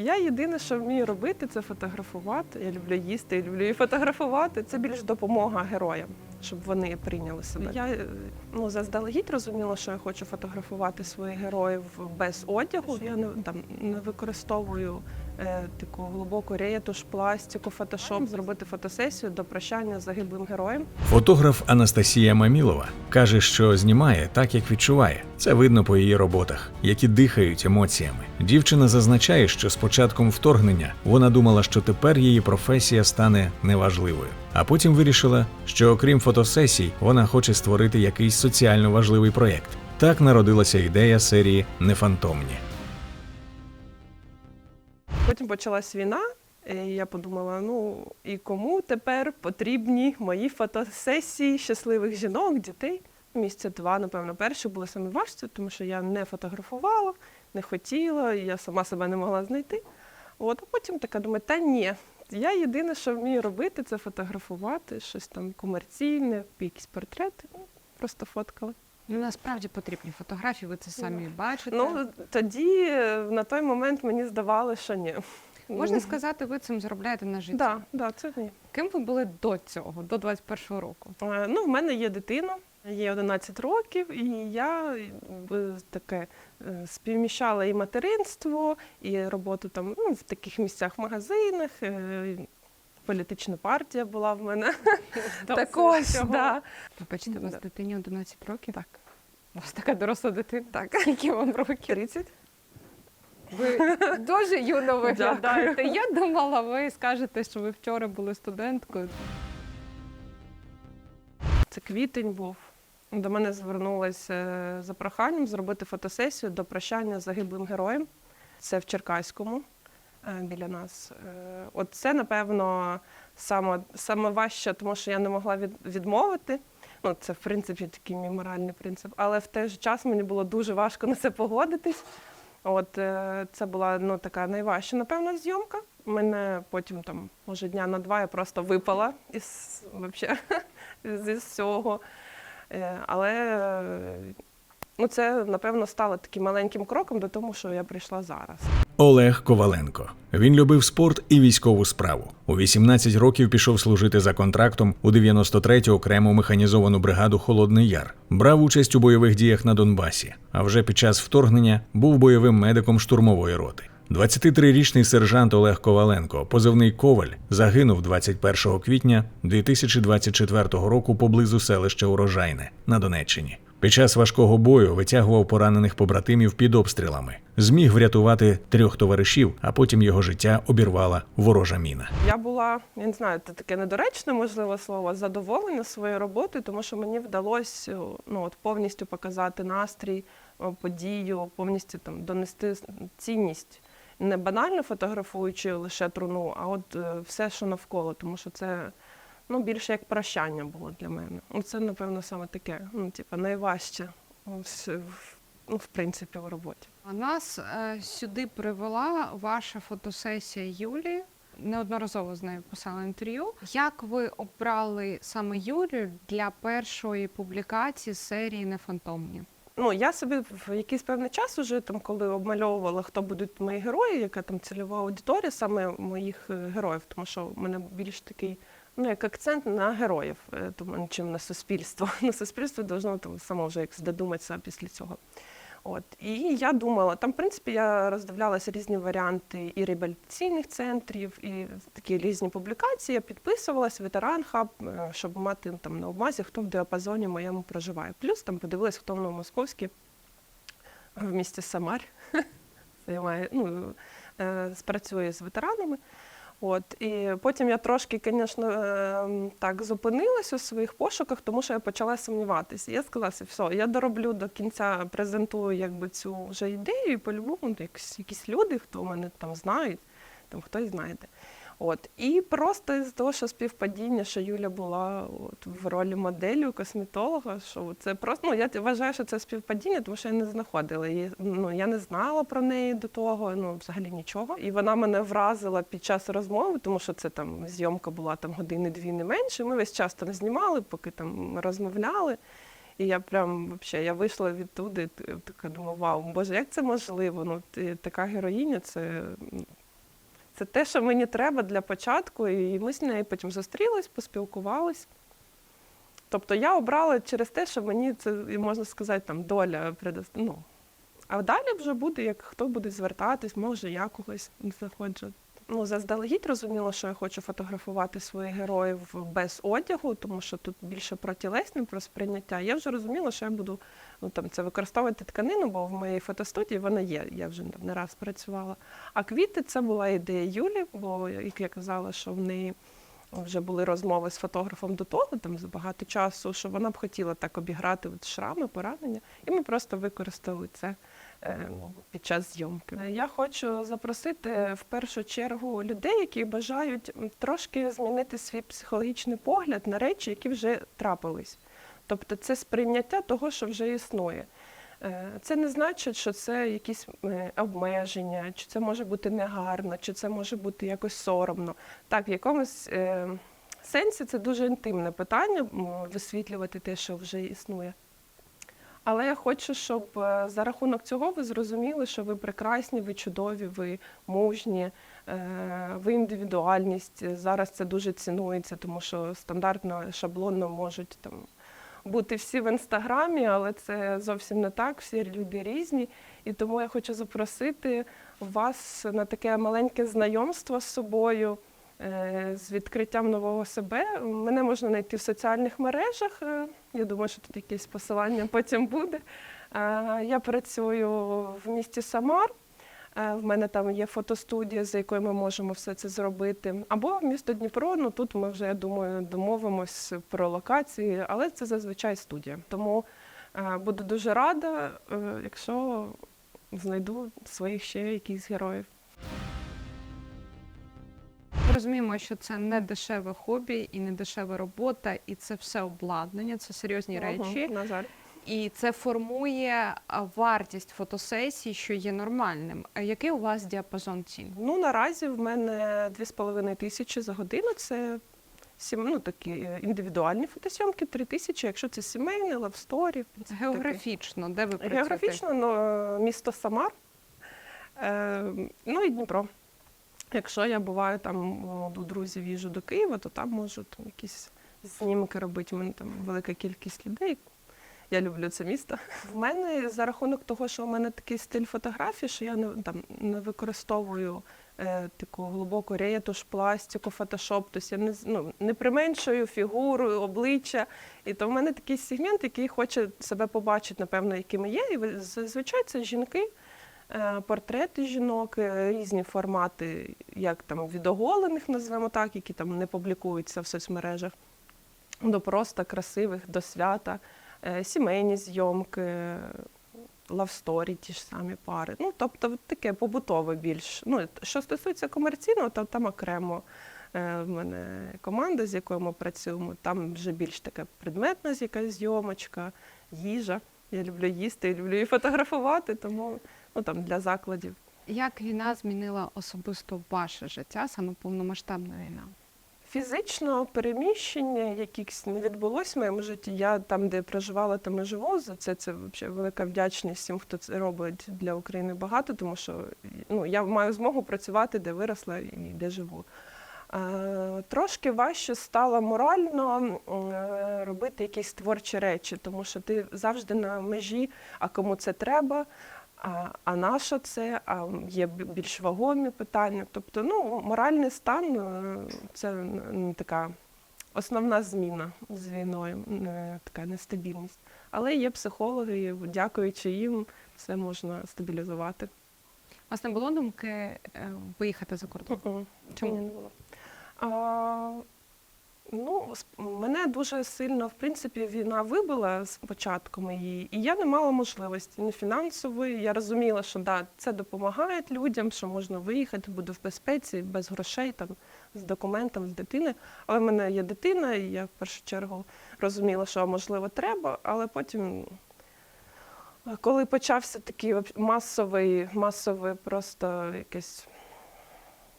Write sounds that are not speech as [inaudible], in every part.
Я єдине, що вмію робити, це фотографувати. Я люблю їсти, я люблю і фотографувати. Це більш допомога героям, щоб вони прийняли себе. Я е, ну заздалегідь розуміла, що я хочу фотографувати своїх героїв без одягу. Я не там не використовую е, таку глибоку реєтуш, пластику, фотошоп, зробити фотосесію до прощання з загиблим героєм. Фотограф Анастасія Мамілова каже, що знімає так, як відчуває. Це видно по її роботах, які дихають емоціями. Дівчина зазначає, що з початком вторгнення вона думала, що тепер її професія стане неважливою. А потім вирішила, що окрім фотосесій, вона хоче створити якийсь соціально важливий проєкт. Так народилася ідея серії Нефантомні. Потім почалась війна, і я подумала: ну і кому тепер потрібні мої фотосесії щасливих жінок, дітей? Місяця два, напевно, перші були саме важчі, тому що я не фотографувала, не хотіла, я сама себе не могла знайти. От, а потім така думаю, та ні. Я єдине, що вмію робити, це фотографувати, щось там комерційне, якісь портрети. Ну, Просто фоткала. Ну, насправді потрібні фотографії, ви це самі бачите. Ну тоді е, на той момент мені здавалося, що ні. Можна сказати, ви цим заробляєте на життя. Так, да, да, це ні. Ким ви були до цього, до 21-го року? Е, Ну, в мене є дитина, їй 11 років, і я е, таке е, співміщала і материнство, і роботу там ну, в таких місцях, в магазинах. е, Політична партія була в мене також. Да. Вибачте, у вас дитині 11 років? Так. У вас така доросла дитина. Так. Скільки вам років? 30. Ви дуже юно виглядаєте. Я думала, ви скажете, що ви вчора були студенткою. Це квітень був. До мене звернулися е, за проханням зробити фотосесію до прощання з загиблим героєм. Це в Черкаському е, біля нас. Е, От це, напевно, саме, саме важче, тому що я не могла від, відмовити. Ну, це, в принципі, такий мій моральний принцип. Але в той же час мені було дуже важко на це погодитись. От е, це була ну, така найважча, напевно, зйомка. Мене потім, там, може, дня на два я просто випала із, вообще, [laughs] зі всього. Е, Але ну, це, напевно, стало таким маленьким кроком до того, що я прийшла зараз. Олег Коваленко. Він любив спорт і військову справу. У 18 років пішов служити за контрактом у 93-ю окрему механізовану бригаду Холодний Яр. Брав участь у бойових діях на Донбасі. А вже під час вторгнення був бойовим медиком штурмової роти. 23-річний сержант Олег Коваленко, позивний Коваль, загинув 21 квітня 2024 року поблизу селища Урожайне на Донеччині. Під час важкого бою витягував поранених побратимів під обстрілами. Зміг врятувати трьох товаришів, а потім його життя обірвала ворожа міна. Я була, я не знаю, це таке недоречне, можливо, слово, задоволена своєю роботою, тому що мені вдалося ну, от, повністю показати настрій, подію, повністю там, донести цінність. Не банально фотографуючи лише труну, а от е, все, що навколо, тому що це ну, більше як прощання було для мене. Ну, Це, напевно, саме таке, ну, типу, найважче ось, в- ну, в принципі, в роботі. А Нас е, сюди привела ваша фотосесія Юлії. Неодноразово з нею писала інтерв'ю. Як ви обрали саме Юлію для першої публікації серії Нефантомні? Ну, я собі в якийсь певний час уже там, коли обмальовувала, хто будуть мої герої, яка там цільова аудиторія саме моїх е, героїв, тому що в мене більш такий, ну як акцент на героїв, е, тому чим на суспільство. [laughs] На суспільство должно там само вже як додуматися після цього. От і я думала, там, в принципі, я роздивлялася різні варіанти і реабілітаційних центрів, і такі різні публікації. Я підписувалась, ветеран хаб, е, щоб мати там на обмазі, хто в діапазоні моєму проживає. Плюс там подивилась, хто в Новомосковській в місті Самар [laughs] займає, ну, е, спрацює з ветеранами. От, і потім я трошки, звісно, е, так зупинилась у своїх пошуках, тому що я почала сумніватися. Я сказала, все, я дороблю до кінця, презентую якби цю вже ідею, і по-любому якісь, якісь люди, хто мене там знають, там хтось знаєте. От. І просто з того, що співпадіння, що Юля була от, в ролі моделі, косметолога, що це просто, ну, я вважаю, що це співпадіння, тому що я не знаходила її. Ну, я не знала про неї до того, ну, взагалі нічого. І вона мене вразила під час розмови, тому що це там зйомка була там години-дві не менше. Ми весь час там знімали, поки там розмовляли. І я прям вообще, я вийшла відтуди, така думаю, вау, боже, як це можливо? Ну, ти- така героїня, це м, це те, що мені треба для початку, і ми з нею потім зустрілись, поспілкувались. Тобто я обрала через те, що мені це, можна сказати, там доля предост... ну, А далі вже буде, як хто буде звертатись, може я когось заходжу. Ну, заздалегідь розуміла, що я хочу фотографувати своїх героїв без одягу, тому що тут більше про тілесне, про сприйняття. Я вже розуміла, що я буду ну, там, це використовувати тканину, бо в моїй фотостудії вона є, я вже там не раз працювала. А квіти це була ідея Юлі, бо як я казала, що в неї вже були розмови з фотографом до того, там за багато часу, що вона б хотіла так обіграти от шрами, поранення, і ми просто використали це під час зйомки. Е, Я хочу запросити в першу чергу людей, які бажають трошки змінити свій психологічний погляд на речі, які вже трапились. Тобто це сприйняття того, що вже існує. Е, Це не значить, що це якісь е, обмеження, чи це може бути негарно, чи це може бути якось соромно. Так, в якомусь е, сенсі це дуже інтимне питання висвітлювати те, що вже існує. Але я хочу, щоб е, за рахунок цього ви зрозуміли, що ви прекрасні, ви чудові, ви мужні, е, ви індивідуальність. Зараз це дуже цінується, тому що стандартно, шаблонно можуть там бути всі в інстаграмі, але це зовсім не так. Всі люди різні. І тому я хочу запросити вас на таке маленьке знайомство з собою. е, З відкриттям нового себе мене можна знайти в соціальних мережах. Я думаю, що тут якесь посилання потім буде. Я працюю в місті Самар. В мене там є фотостудія, за якою ми можемо все це зробити. Або місто Дніпро. Ну тут ми вже я думаю домовимось про локації, але це зазвичай студія. Тому буду дуже рада, е, якщо знайду своїх ще якихось героїв. Розуміємо, що це не дешеве хобі і не дешева робота, і це все обладнання, це серйозні речі. На жаль. І це формує вартість фотосесії, що є нормальним. Який у вас діапазон цін? Ну наразі в мене 2,5 тисячі за годину. Це сім, ну, такі е, індивідуальні фотосйомки, 3 тисячі, якщо це сімейне, лавсторі. Географічно, де ви працюєте? Географічно ну, е, місто Самар, е, ну і Дніпро. Якщо я буваю там до друзів їжу до Києва, то там можу там якісь знімки робити. У мене там велика кількість людей. Я люблю це місто. В мене за рахунок того, що у мене такий стиль фотографії, що я не там не використовую е, таку глибоку реєтуш, пластику, фотошоп. Тобто я не ну, не применшую фігуру, обличчя. І то в мене такий сегмент, який хоче себе побачити, напевно, якими є. І ви- зазвичай це жінки, портрети жінок, е, різні формати, як там від оголених, називаємо так, які там не публікуються в соцмережах, до просто красивих, до свята, е, сімейні зйомки. Лавсторі, ті ж самі пари. Ну, тобто таке побутове більш. Ну, що стосується комерційного, то там окремо е, в мене команда, з якою ми працюємо. Там вже більш така предметна якась зйомочка, їжа. Я люблю їсти, люблю і фотографувати, тому ну, там, для закладів. Як війна змінила особисто ваше життя, саме повномасштабна війна? Фізично переміщення якихось не відбулося в моєму житті. Я там, де проживала, там і живу. За це це взагалі велика вдячність всім, хто це робить для України багато, тому що ну, я маю змогу працювати, де виросла і де живу. Е, Трошки важче стало морально е, робити якісь творчі речі, тому що ти завжди на межі, а кому це треба, а, а на що це, а є більш вагомі питання. Тобто, ну, моральний стан е, це м, така основна зміна з війною, е, така нестабільність. Але є психологи, і дякуючи їм, все можна стабілізувати. У вас не було думки е, виїхати за кордон? Чому? Ні, не було. Ну, мене дуже сильно, в принципі, війна вибила з початком її, і я не мала можливості ні фінансової. Я розуміла, що да, це допомагає людям, що можна виїхати, буду в безпеці, без грошей, там, з документом, з дитини. Але в мене є дитина, і я в першу чергу розуміла, що можливо треба, але потім. Коли почався такий масовий, масовий просто якесь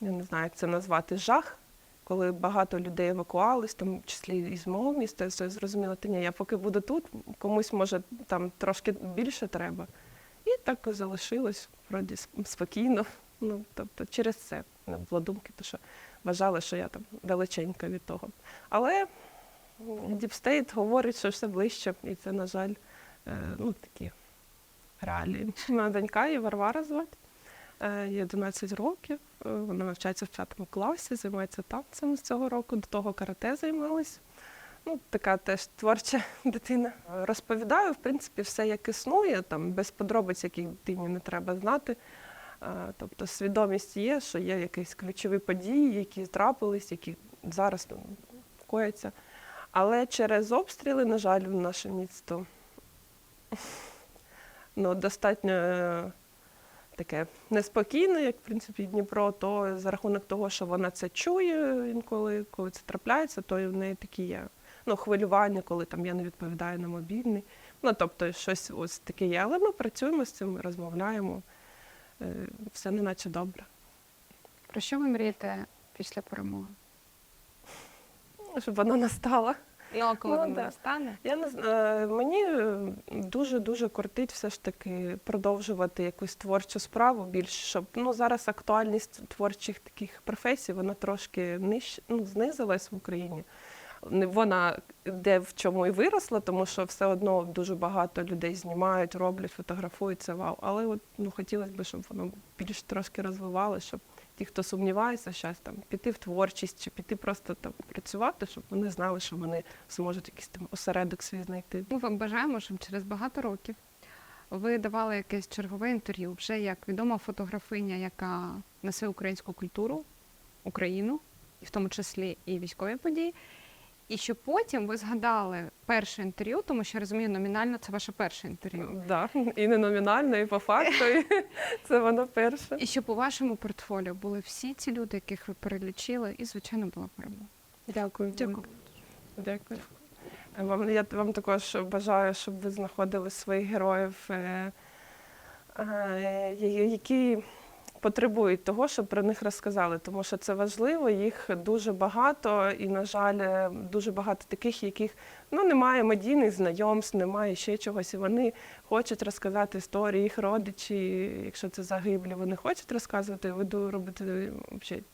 я не знаю, як це назвати, жах, коли багато людей евакуались, в тому числі і з мого міста, я зрозуміла, та ні, я поки буду тут, комусь може там трошки більше треба. І так залишилось, вроді спокійно. Ну, тобто через це не було думки, то що вважали, що я там далеченька від того. Але Діпстейт говорить, що все ближче, і це, на жаль, е, ну, такі реалії. Моя донька її Варвара звати. Е, Їй 11 років. е, Вона навчається в п'ятому класі, займається танцем з цього року. До того карате займалась. Ну, така теж творча [laughs] дитина. Розповідаю, в принципі, все як існує, там без подробиць, яких дитині не треба знати. Е, Тобто свідомість є, що є якісь ключові події, які трапились, які зараз там кояться. Але через обстріли, на жаль, в наше місто [laughs] ну, достатньо е, таке неспокійне, як в принципі Дніпро, то за рахунок того, що вона це чує інколи, коли це трапляється, то і в неї такі є ну, хвилювання, коли там я не відповідаю на мобільний. Ну, тобто, щось ось таке є. Але ми працюємо з цим, розмовляємо. Е, Все неначе добре. Про що ви мрієте після перемоги? Щоб вона настала. Ну, а коли Ну, вона да. настане? Я не знаю, мені дуже дуже кортить все ж таки продовжувати якусь творчу справу більш, щоб ну зараз актуальність творчих таких професій вона трошки ниж, ну, знизилась в Україні. Вона де в чому і виросла, тому що все одно дуже багато людей знімають, роблять, фотографують це вау. Але от ну хотілося б, щоб воно більш трошки розвивалося, щоб ті, хто сумнівається, щось там піти в творчість чи піти просто там працювати, щоб вони знали, що вони зможуть якийсь там осередок свій знайти. Ми вам бажаємо, щоб через багато років ви давали якесь чергове інтерв'ю, вже як відома фотографиня, яка несе українську культуру, Україну, і в тому числі і військові події. І щоб потім ви згадали перше інтерв'ю, тому що я розумію, номінально це ваше перше інтерв'ю. Да, і не номінально, і по факту. І [laughs] це воно перше. І щоб у вашому портфоліо були всі ці люди, яких ви перелічили, і звичайно була перемога. Дякую. Дякую. Дякую. Вам я вам також бажаю, щоб ви знаходили своїх героїв, е, е, які потребують того, щоб про них розказали, тому що це важливо, їх дуже багато, і, на жаль, е, дуже багато таких, яких ну, немає медійних знайомств, немає ще чогось, і вони хочуть розказати історії, їх родичі, якщо це загиблі, вони хочуть розказувати, ви ду- робите взагалі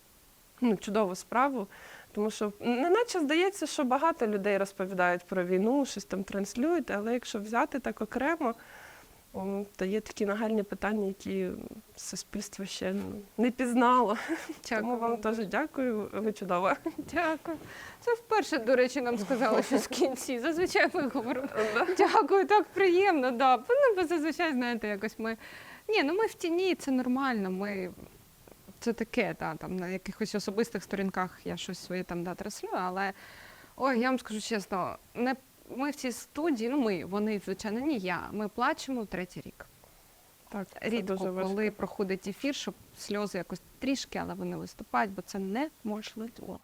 ну, чудову справу. Тому що неначе здається, що багато людей розповідають про війну, щось там транслюють, але якщо взяти так окремо, то є такі нагальні питання, які суспільство ще ну, не пізнало. Тому вам теж дякую, ви чудова. Дякую. Це вперше, до речі, нам сказали, що з кінці. Зазвичай ми говоримо. Дякую, так приємно. Да. Ну, бо зазвичай, знаєте, якось ми. Ні, ну ми в тіні, це нормально. Ми... Це таке, та, там на якихось особистих сторінках я щось своє там да, транслюю, але ой, я вам скажу чесно, не ми в цій студії, ну ми, вони, звичайно, ні я. Ми плачемо третій рік. Так, це Рідко, дуже важко. коли проходить ефір, щоб сльози якось трішки, але вони виступають, бо це неможливо.